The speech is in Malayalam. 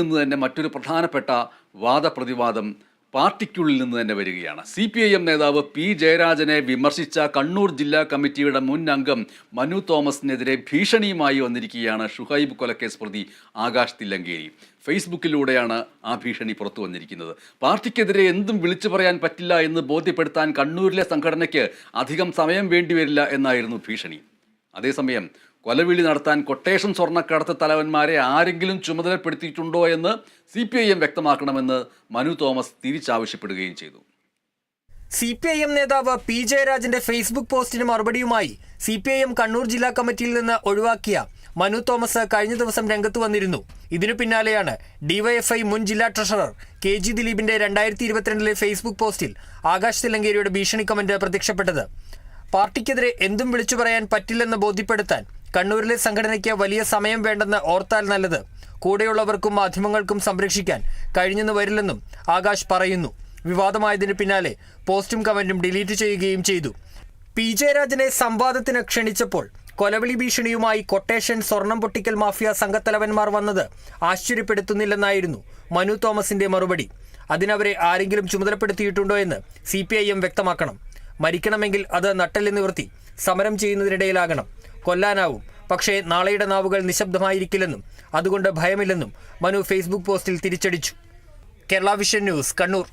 നിന്ന് തന്നെ മറ്റൊരു പ്രധാനപ്പെട്ട വാദപ്രതിവാദം പാർട്ടിക്കുള്ളിൽ നിന്ന് തന്നെ വരികയാണ്. സി പി ഐ എം നേതാവ് പി ജയരാജനെ വിമർശിച്ച കണ്ണൂർ ജില്ലാ കമ്മിറ്റിയുടെ മുൻ അംഗം മനു തോമസിനെതിരെ ഭീഷണിയുമായി വന്നിരിക്കുകയാണ് ഷുഹൈബ് കൊലക്കേസ് പ്രതി ആകാശ് തില്ലങ്കേരി. ഫേസ്ബുക്കിലൂടെയാണ് ആ ഭീഷണി പുറത്തു വന്നിരിക്കുന്നത്. പാർട്ടിക്കെതിരെ എന്തും വിളിച്ചു പറയാൻ പറ്റില്ല എന്ന് ബോധ്യപ്പെടുത്താൻ കണ്ണൂരിലെ സംഘടനയ്ക്ക് അധികം സമയം വേണ്ടിവരില്ല എന്നായിരുന്നു ഭീഷണി. അതേസമയം കൊലവിളി നടത്താൻ കൊട്ടേഷൻ സ്വർണക്കടത്ത് തലവന്മാരെ ആരെങ്കിലും ചുമതലപ്പെടുത്തിയിട്ടുണ്ടോ എന്ന് സി പി ഐ എം വ്യക്തമാക്കണമെന്ന് മനു തോമസ് തിരിച്ചാവശ്യപ്പെടുകയും ചെയ്തു. സി പി ഐ എം നേതാവ് പി ജയരാജന്റെ ഫേസ്ബുക്ക് പോസ്റ്റിന് മറുപടിയുമായി C P I M Kannur ജില്ലാ കമ്മിറ്റിയിൽ നിന്ന് ഒഴിവാക്കിയ മനു തോമസ് കഴിഞ്ഞ ദിവസം രംഗത്ത് വന്നിരുന്നു. ഇതിനു പിന്നാലെയാണ് ഡിവൈഎഫ്ഐ മുൻ ജില്ലാ ട്രഷറർ കെ ജി ദിലീപിന്റെ രണ്ടായിരത്തി ഇരുപത്തിരണ്ടിലെ ഫേസ്ബുക്ക് പോസ്റ്റിൽ ആകാശ് തിലങ്കേരിയുടെ ഭീഷണി കമന്റ് പ്രത്യക്ഷപ്പെട്ടത്. പാർട്ടിക്കെതിരെ എന്തും വിളിച്ചു പറയാൻ പറ്റില്ലെന്ന് ബോധ്യപ്പെടുത്താൻ കണ്ണൂരിലെ സംഘടനയ്ക്ക് വലിയ സമയം വേണ്ടെന്ന് ഓർത്താൽ നല്ലത്. കൂടെയുള്ളവർക്കും മാധ്യമങ്ങൾക്കും സംരക്ഷിക്കാൻ കഴിഞ്ഞെന്ന് വരില്ലെന്നും ആകാശ് പറയുന്നു. വിവാദമായതിന് പിന്നാലെ പോസ്റ്റും കമന്റും ഡിലീറ്റ് ചെയ്യുകയും ചെയ്തു. പി ജയരാജനെ സംവാദത്തിന് ക്ഷണിച്ചപ്പോൾ കൊലവിളി ഭീഷണിയുമായി കൊട്ടേഷൻ സ്വർണം പൊട്ടിക്കൽ മാഫിയ സംഘത്തലവന്മാർ വന്നത് ആശ്ചര്യപ്പെടുത്തുന്നില്ലെന്നായിരുന്നു മനു തോമസിന്റെ മറുപടി. അതിനവരെ ആരെങ്കിലും ചുമതലപ്പെടുത്തിയിട്ടുണ്ടോ എന്ന് സി വ്യക്തമാക്കണം. മരിക്കണമെങ്കിൽ അത് നട്ടെല്ല് നിവർത്തി സമരം ചെയ്യുന്നതിനിടയിലാകണം. കൊല്ലാനാവും. പക്ഷേ നാളെയുടെ നാവുകൾ നിശബ്ദമായിരിക്കില്ലെന്നും അതുകൊണ്ട് ഭയമില്ലെന്നും മനു ഫേസ്ബുക്ക് പോസ്റ്റിൽ തിരിച്ചടിച്ചു. Kerala vision news Kannur.